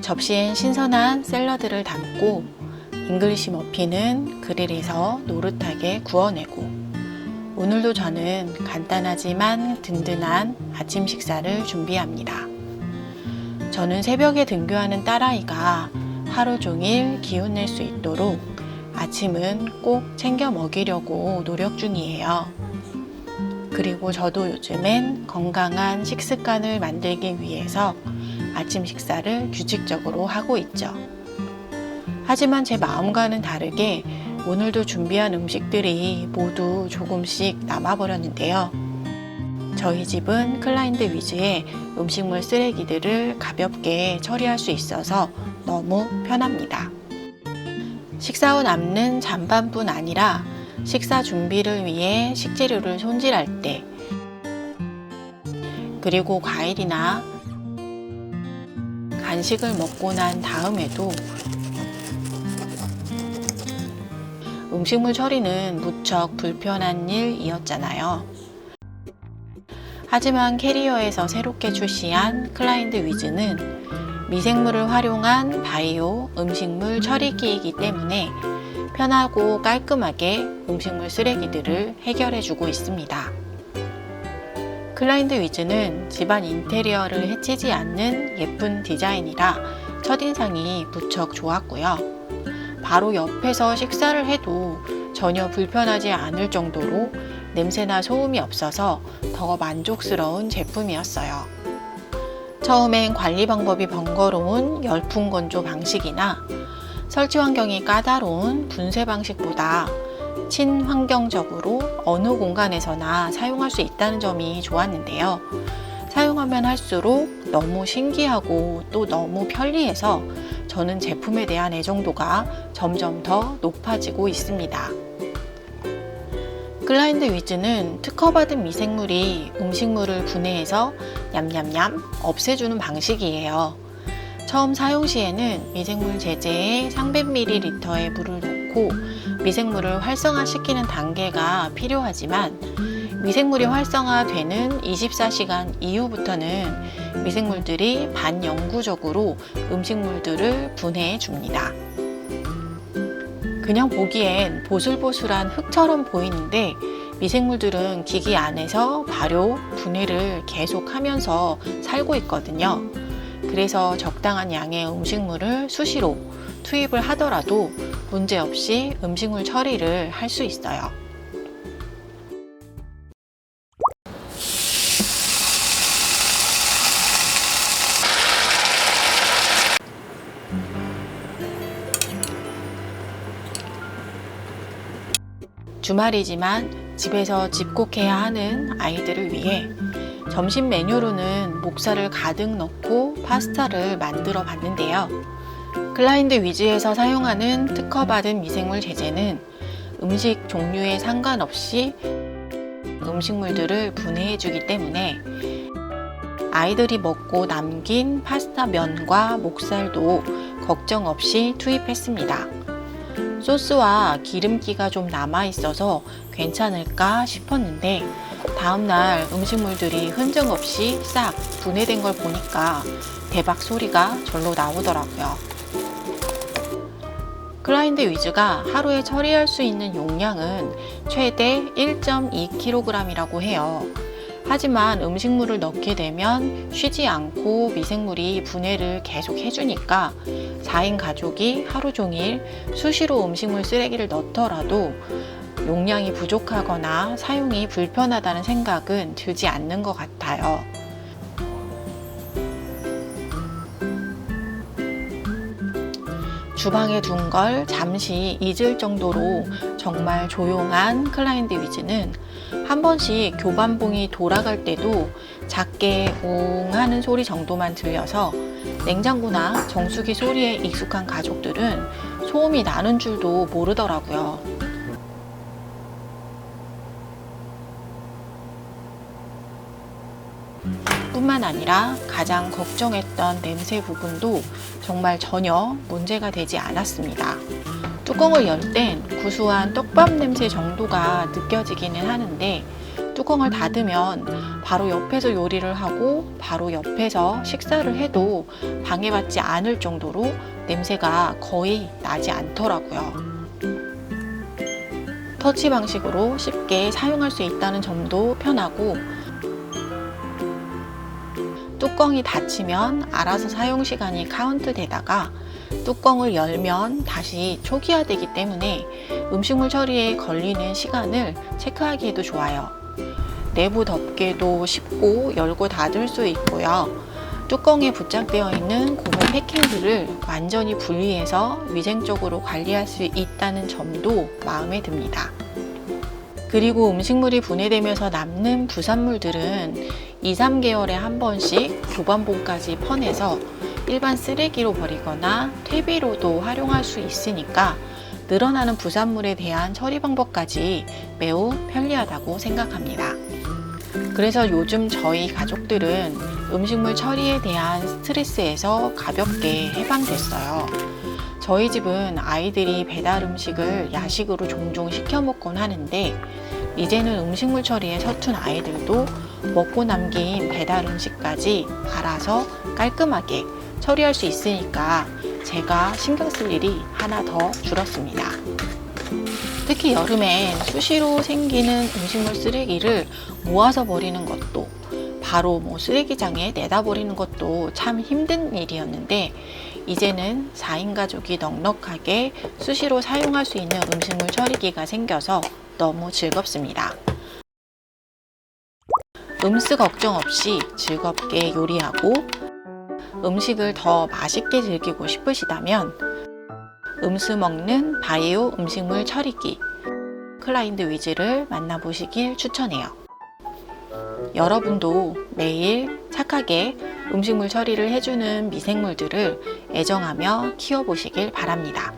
접시엔 신선한 샐러드를 담고 잉글리시 머핀은 그릴에서 노릇하게 구워내고 오늘도 저는 간단하지만 든든한 아침 식사를 준비합니다. 저는 새벽에 등교하는 딸아이가 하루 종일 기운 낼 수 있도록 아침은 꼭 챙겨 먹이려고 노력 중이에요. 그리고 저도 요즘엔 건강한 식습관을 만들기 위해서 아침 식사를 규칙적으로 하고 있죠. 하지만 제 마음과는 다르게 오늘도 준비한 음식들이 모두 조금씩 남아버렸는데요. 저희 집은 클라인드 위즈의 음식물 쓰레기들을 가볍게 처리할 수 있어서 너무 편합니다. 식사 후 남는 잔반뿐 아니라 식사 준비를 위해 식재료를 손질할 때 그리고 과일이나 간식을 먹고 난 다음에도 음식물 처리는 무척 불편한 일이었잖아요. 하지만 캐리어에서 새롭게 출시한 클라인드 위즈는 미생물을 활용한 바이오 음식물 처리기이기 때문에 편하고 깔끔하게 음식물 쓰레기들을 해결해 주고 있습니다. 클라인드 위즈는 집안 인테리어를 해치지 않는 예쁜 디자인이라 첫인상이 무척 좋았고요. 바로 옆에서 식사를 해도 전혀 불편하지 않을 정도로 냄새나 소음이 없어서 더 만족스러운 제품이었어요. 처음엔 관리 방법이 번거로운 열풍 건조 방식이나 설치 환경이 까다로운 분쇄 방식보다 친환경적으로 어느 공간에서나 사용할 수 있다는 점이 좋았는데요. 사용하면 할수록 너무 신기하고 또 너무 편리해서 저는 제품에 대한 애정도가 점점 더 높아지고 있습니다. 글라인드 위즈는 특허받은 미생물이 음식물을 분해해서 냠냠냠 없애주는 방식이에요. 처음 사용 시에는 미생물 제제에 300ml의 물을 넣고 미생물을 활성화시키는 단계가 필요하지만 미생물이 활성화되는 24시간 이후부터는 미생물들이 반영구적으로 음식물들을 분해해 줍니다. 그냥 보기엔 보슬보슬한 흙처럼 보이는데 미생물들은 기기 안에서 발효, 분해를 계속 하면서 살고 있거든요. 그래서 적당한 양의 음식물을 수시로 투입을 하더라도 문제없이 음식물 처리를 할 수 있어요. 주말이지만 집에서 집콕해야 하는 아이들을 위해 점심 메뉴로는 목살을 가득 넣고 파스타를 만들어 봤는데요. 클라인드 위즈에서 사용하는 특허받은 미생물 제제는 음식 종류에 상관없이 음식물들을 분해해 주기 때문에 아이들이 먹고 남긴 파스타 면과 목살도 걱정 없이 투입했습니다. 소스와 기름기가 좀 남아 있어서 괜찮을까 싶었는데 다음날 음식물들이 흔적 없이 싹 분해된 걸 보니까 대박 소리가 절로 나오더라고요. 클라인드 위즈가 하루에 처리할 수 있는 용량은 최대 1.2kg이라고 해요. 하지만 음식물을 넣게 되면 쉬지 않고 미생물이 분해를 계속 해주니까 4인 가족이 하루 종일 수시로 음식물 쓰레기를 넣더라도 용량이 부족하거나 사용이 불편하다는 생각은 들지 않는 것 같아요. 주방에 둔 걸 잠시 잊을 정도로 정말 조용한 클라인드 위즈는 한 번씩 교반봉이 돌아갈 때도 작게 웅 하는 소리 정도만 들려서 냉장고나 정수기 소리에 익숙한 가족들은 소음이 나는 줄도 모르더라고요. 뿐만 아니라 가장 걱정했던 냄새 부분도 정말 전혀 문제가 되지 않았습니다. 뚜껑을 열 땐 구수한 떡밥 냄새 정도가 느껴지기는 하는데 뚜껑을 닫으면 바로 옆에서 요리를 하고 바로 옆에서 식사를 해도 방해받지 않을 정도로 냄새가 거의 나지 않더라고요. 터치 방식으로 쉽게 사용할 수 있다는 점도 편하고 뚜껑이 닫히면 알아서 사용 시간이 카운트 되다가 뚜껑을 열면 다시 초기화되기 때문에 음식물 처리에 걸리는 시간을 체크하기에도 좋아요. 내부 덮개도 쉽고 열고 닫을 수 있고요. 뚜껑에 부착되어 있는 고무 패킹들을 완전히 분리해서 위생적으로 관리할 수 있다는 점도 마음에 듭니다. 그리고 음식물이 분해되면서 남는 부산물들은 2, 3개월에 한 번씩 교반봉까지 퍼내서 일반 쓰레기로 버리거나 퇴비로도 활용할 수 있으니까 늘어나는 부산물에 대한 처리 방법까지 매우 편리하다고 생각합니다. 그래서 요즘 저희 가족들은 음식물 처리에 대한 스트레스에서 가볍게 해방됐어요. 저희 집은 아이들이 배달 음식을 야식으로 종종 시켜 먹곤 하는데 이제는 음식물 처리에 서툰 아이들도 먹고 남긴 배달 음식까지 알아서 깔끔하게 처리할 수 있으니까 제가 신경 쓸 일이 하나 더 줄었습니다. 특히 여름엔 수시로 생기는 음식물 쓰레기를 모아서 버리는 것도 바로 뭐 쓰레기장에 내다 버리는 것도 참 힘든 일이었는데 이제는 4인 가족이 넉넉하게 수시로 사용할 수 있는 음식물 처리기가 생겨서 너무 즐겁습니다. 음스 걱정 없이 즐겁게 요리하고 음식을 더 맛있게 즐기고 싶으시다면 음수 먹는 바이오 음식물 처리기 클라인드 위즈를 만나보시길 추천해요. 여러분도 매일 착하게 음식물 처리를 해주는 미생물들을 애정하며 키워보시길 바랍니다.